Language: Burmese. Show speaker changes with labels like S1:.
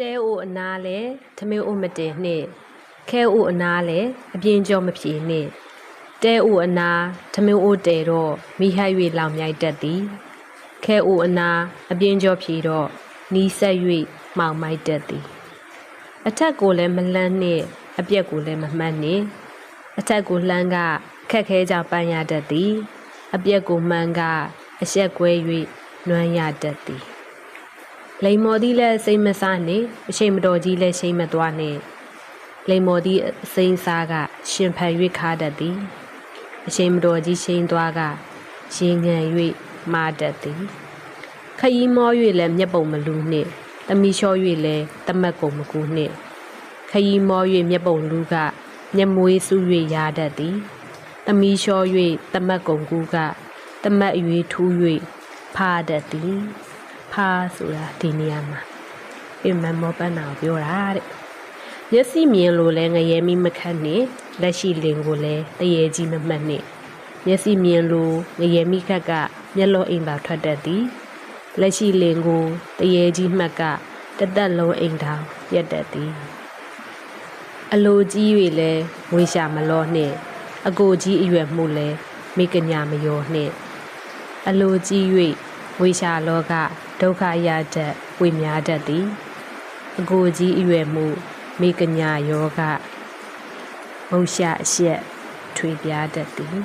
S1: တဲအိုအနားလဲသမင်းအိုမတင်နှင့်ခဲအိုအနားလဲအပြင်းကြောမဖြေနှင့်တဲအိုအနားသမင်းအိုတဲတော့မိဟ၍လောင်မြိုက်တတ်သည်ခဲအိုအနားအပြင်းကြောဖြေတော့နီးဆက်၍မှောင်မိုက်တတ်သည်အထက်ကိုလည်းမလန်းနှင့်အပြက်ကိုလည်းမမှတ်နှင့်အထက်ကိုလှမ်းကခက်ခဲကြောင်ပန်းရတတ်သည် အပြက်ကိုမှန်းကအဆက်ကွဲ၍နွမ်းရတတ်သည် လိမ်မော်သီးလည်းစိတ်မစားနဲ့အချိန်မတော်ကြီးလည်းရှိမသွားနဲ့လိမ်မော်သီးအစိမ်းစားက ရှင်ဖန်၍ခါတတ်သည်အချိန်မတော်ကြီးရှိန်သွားကရင်ငံ၍မာတတ်သည်ခရီးမော၍လည်းမျက်ပုံမလူနှင့်တမီလျှော၍လည်းတမတ်ကုန်မကူနှင့်ခရီးမော၍မျက်ပုံလူကမျက်မွေးစု၍ရာတတ်သည်တမီလျှော၍တမတ်ကုန်ကူကတမတ်အရွေထူး၍ဖာတတ်သည် ဖာဆိုတာဒီနေရာမှာပြင်မမောပန်းနာကိုပြောတာတဲ့မျက်စိမြင်လို့လဲငရဲမိမခတ်နဲ့လက်ရှိလင်ကိုလည်းတရေကြီးမမှတ်နဲ့မျက်စိမြင်လို့ငရဲမိခတ်ကမျက်လုံးအိမ်သာထွက်တတ်သည်လက်ရှိလင်ကိုတရေကြီးမှတ်ကတသက်လုံးအိမ်တောင်ရက်တတ်သည်အလိုကြီး၍လဲငွေရှာမလောနှင့်အကိုကြီးအရွယ်မှုလဲမိကညာမယောနှင့်အလိုကြီး၍ဝေရှာလောက ဒုက္ခရတတ်ဝေများတတ်သည်အကိုကြီးအရွယ်မှုမိကညာယောဂမုတ်ရှာအရှက်ထွေပြားတတ်သည်